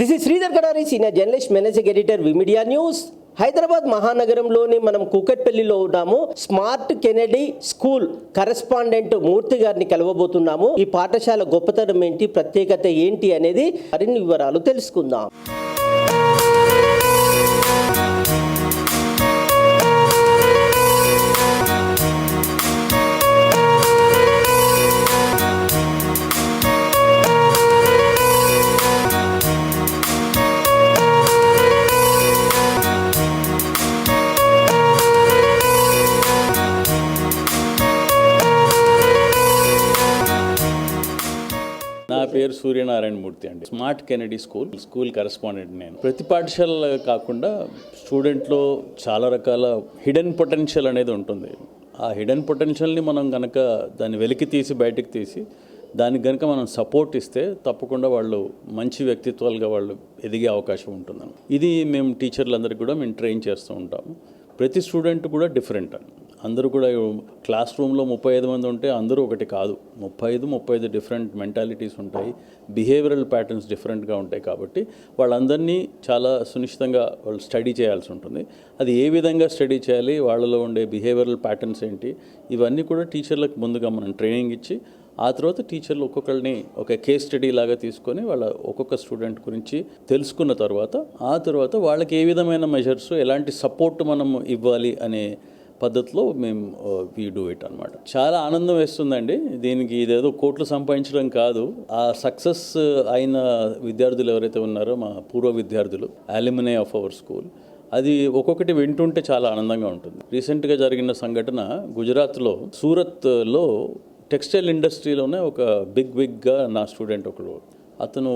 This is Sridhar Kadari senior journalist managing editor Vmedia news Hyderabad మహానగరంలోని మనం కూకట్పల్లిలో ఉన్నాము. Smart Kennedy school correspondent Murthy గారిని కలవబోతున్నాము. ఈ పాఠశాల గొప్పతనం ఏంటి ప్రత్యేకత ఏంటి అనేది మరిన్ని వివరాలు తెలుసుకుందాం. పేరు సూర్యనారాయణ మూర్తి అండి. Smart Kennedy school school correspondent నేను. ప్రతి పాఠశాల కాకుండా స్టూడెంట్లో చాలా రకాల హిడెన్ పొటెన్షియల్ అనేది ఉంటుంది. ఆ హిడెన్ పొటెన్షియల్ని మనం కనుక దాన్ని వెలికి తీసి బయటకు తీసి దానికి కనుక మనం సపోర్ట్ ఇస్తే తప్పకుండా వాళ్ళు మంచి వ్యక్తిత్వాలుగా వాళ్ళు ఎదిగే అవకాశం ఉంటుంది ఇది మేము టీచర్లందరికీ కూడా మేము ట్రైన్ చేస్తూ ఉంటాము. ప్రతి స్టూడెంట్ కూడా డిఫరెంట్ అని అందరూ కూడా క్లాస్ రూమ్లో ముప్పై ఐదు మంది ఉంటే అందరూ ఒకటి కాదు. ముప్పై ఐదు ముప్పై ఐదు డిఫరెంట్ మెంటాలిటీస్ ఉంటాయి. బిహేవియరల్ ప్యాటర్న్స్ డిఫరెంట్గా ఉంటాయి కాబట్టి వాళ్ళందరినీ చాలా సునిశ్చితంగా వాళ్ళు స్టడీ చేయాల్సి ఉంటుంది. అది ఏ విధంగా స్టడీ చేయాలి వాళ్ళలో ఉండే బిహేవియరల్ ప్యాటర్న్స్ ఏంటి ఇవన్నీ కూడా టీచర్లకు ముందుగా మనం ట్రైనింగ్ ఇచ్చి ఆ తర్వాత టీచర్లు ఒక్కొక్కరిని ఒక కేస్ స్టడీ లాగా తీసుకొని వాళ్ళ ఒక్కొక్క స్టూడెంట్ గురించి తెలుసుకున్న తర్వాత ఆ తర్వాత వాళ్ళకి ఏ విధమైన మెజర్స్ ఎలాంటి సపోర్ట్ మనం ఇవ్వాలి అనే పద్ధతిలో మేము వీ డూ ఇట్ అనమాట చాలా ఆనందం వేస్తుందండి. దీనికి ఇదేదో కోట్లు సంపాదించడం కాదు. ఆ సక్సెస్ అయిన విద్యార్థులు ఎవరైతే ఉన్నారో మా పూర్వ విద్యార్థులు అలిమినే ఆఫ్ అవర్ స్కూల్ అది ఒక్కొక్కటి వింటుంటే చాలా ఆనందంగా ఉంటుంది. రీసెంట్గా జరిగిన సంఘటన గుజరాత్లో సూరత్లో టెక్స్టైల్ ఇండస్ట్రీలోనే ఒక బిగ్ బిగ్గా నా స్టూడెంట్ ఒకడు అతను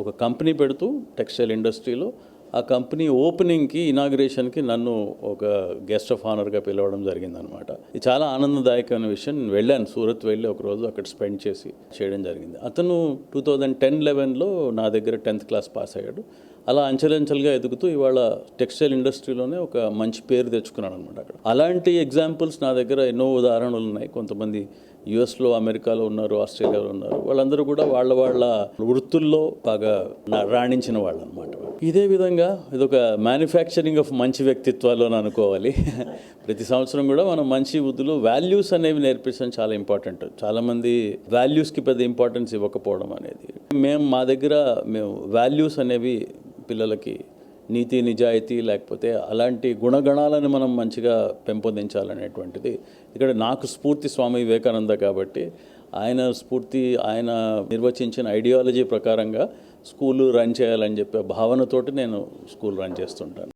ఒక కంపెనీ పెడుతూ టెక్స్టైల్ ఇండస్ట్రీలో ఆ కంపెనీ ఓపెనింగ్కి ఇనాగ్రేషన్కి నన్ను ఒక గెస్ట్ ఆఫ్ ఆనర్గా పిలవడం జరిగిందనమాట. ఇది చాలా ఆనందదాయకమైన విషయం. నేను వెళ్ళాను సూరత్ వెళ్ళి ఒకరోజు అక్కడ స్పెండ్ చేసి చేయడం జరిగింది. అతను టూ థౌజండ్ టెన్ లెవెన్లో నా దగ్గర టెన్త్ క్లాస్ పాస్ అయ్యాడు. అలా అంచెలంచెలుగా ఎదుగుతూ ఇవాళ టెక్స్టైల్ ఇండస్ట్రీలోనే ఒక మంచి పేరు తెచ్చుకున్నాడు అనమాట అక్కడ. అలాంటి ఎగ్జాంపుల్స్ నా దగ్గర ఎన్నో ఉదాహరణలు ఉన్నాయి. కొంతమంది యుఎస్లో అమెరికాలో ఉన్నారు ఆస్ట్రేలియాలో ఉన్నారు. వాళ్ళందరూ కూడా వాళ్ళ వాళ్ళ వృత్తుల్లో బాగా రాణించిన వాళ్ళు అనమాట ఇదే విధంగా ఇదొక మ్యానుఫ్యాక్చరింగ్ ఆఫ్ మంచి వ్యక్తిత్వాలు అని అనుకోవాలి. ప్రతి సంవత్సరం కూడా మనం మంచి వృద్ధులు వాల్యూస్ అనేవి నేర్పించడం చాలా ఇంపార్టెంట్ చాలామంది వాల్యూస్కి పెద్ద ఇంపార్టెన్స్ ఇవ్వకపోవడం అనేది. మేము మా దగ్గర మేము వాల్యూస్ అనేవి పిల్లలకి నీతి నిజాయితీ లేకపోతే అలాంటి గుణగణాలను మనం మంచిగా పెంపొందించాలనేటువంటిది. ఇక్కడ నాకు స్ఫూర్తి స్వామి వివేకానంద కాబట్టి ఆయన స్ఫూర్తి ఆయన నిర్వచించిన ఐడియాలజీ ప్రకారంగా స్కూలు రన్ చేయాలని చెప్పే భావనతోటి నేను స్కూల్ రన్ చేస్తుంటాను.